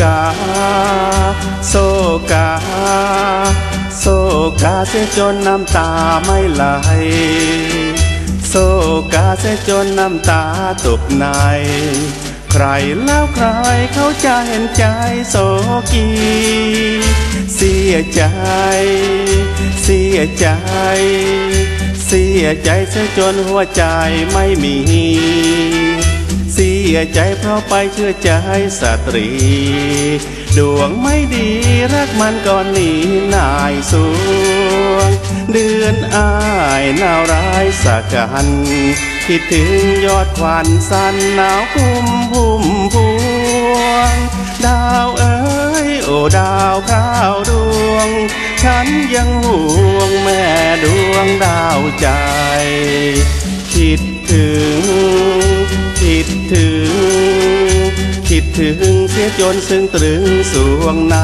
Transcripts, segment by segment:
กา โซกา โซกาเสียจนน้ำตาไม่ไหล โซกาเสียจนน้ำตาตกใน ใครแล้วใครเขาจะเห็นใจโซกี เสียใจ เสียใจ เสียใจเสียจนหัวใจไม่มี สียใจเพราะไปเชื่อใจสตรี ดวงไม่ดีรักมันก่อนหนีนายสวง เดือนอายหนาวร้ายสักกัน คิดถึงยอดควันสันหนาวพุ่มพุ่มพวง ดาวเอ๋ยโอ้ดาวคราวดวง ฉันยังห่วงแม่ดวงดาวใจ คิดถึง ถึง คิดถึงเสียจนซึ่งตรึงสวงใน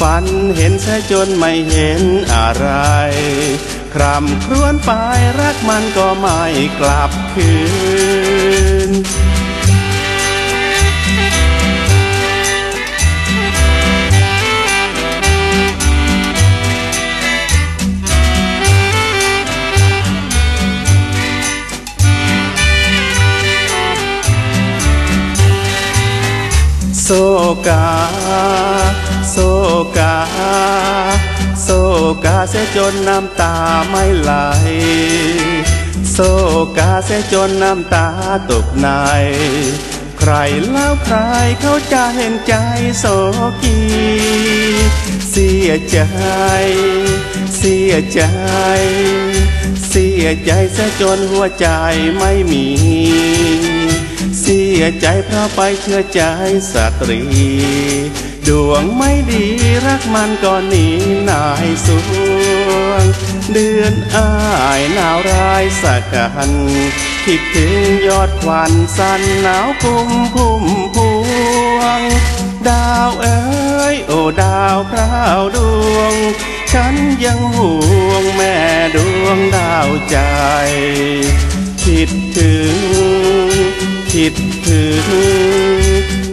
ฝันเห็นเสียจนไม่เห็นอะไร ครำครวญไปรักมันก็ไม่กลับคืน โซกา โซกา โซกาเสียจนน้ำตาไม่ไหล โซกาเสียจนน้ำตาตกใน ใครแล้วใครเขาจะเห็นใจโซกี เสียใจ เสียใจ เสียใจเสียจนหัวใจไม่มี ยใจเพราะไปเชื่อใจสตรี ดวงไม่ดีรักมันก็หนีนายสวง เดือนอายหนาวร้ายสักกันคิดถึงยอดควันสันหนาวพุ่มพุ่มพวง ดาวเอ๋ยโอ้ดาวคราวดวง ฉันยังห่วงแม่ดวงดาวใจ คิดถึง คิดถึง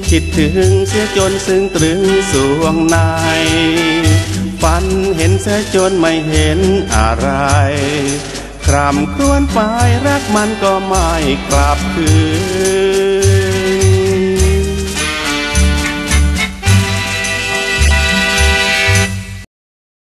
คิดถึงเสียจนซึ้งตรึงสวงในฝันเห็นเสียจนไม่เห็นอะไร ครำครวญไปรักมันก็ไม่กลับคืน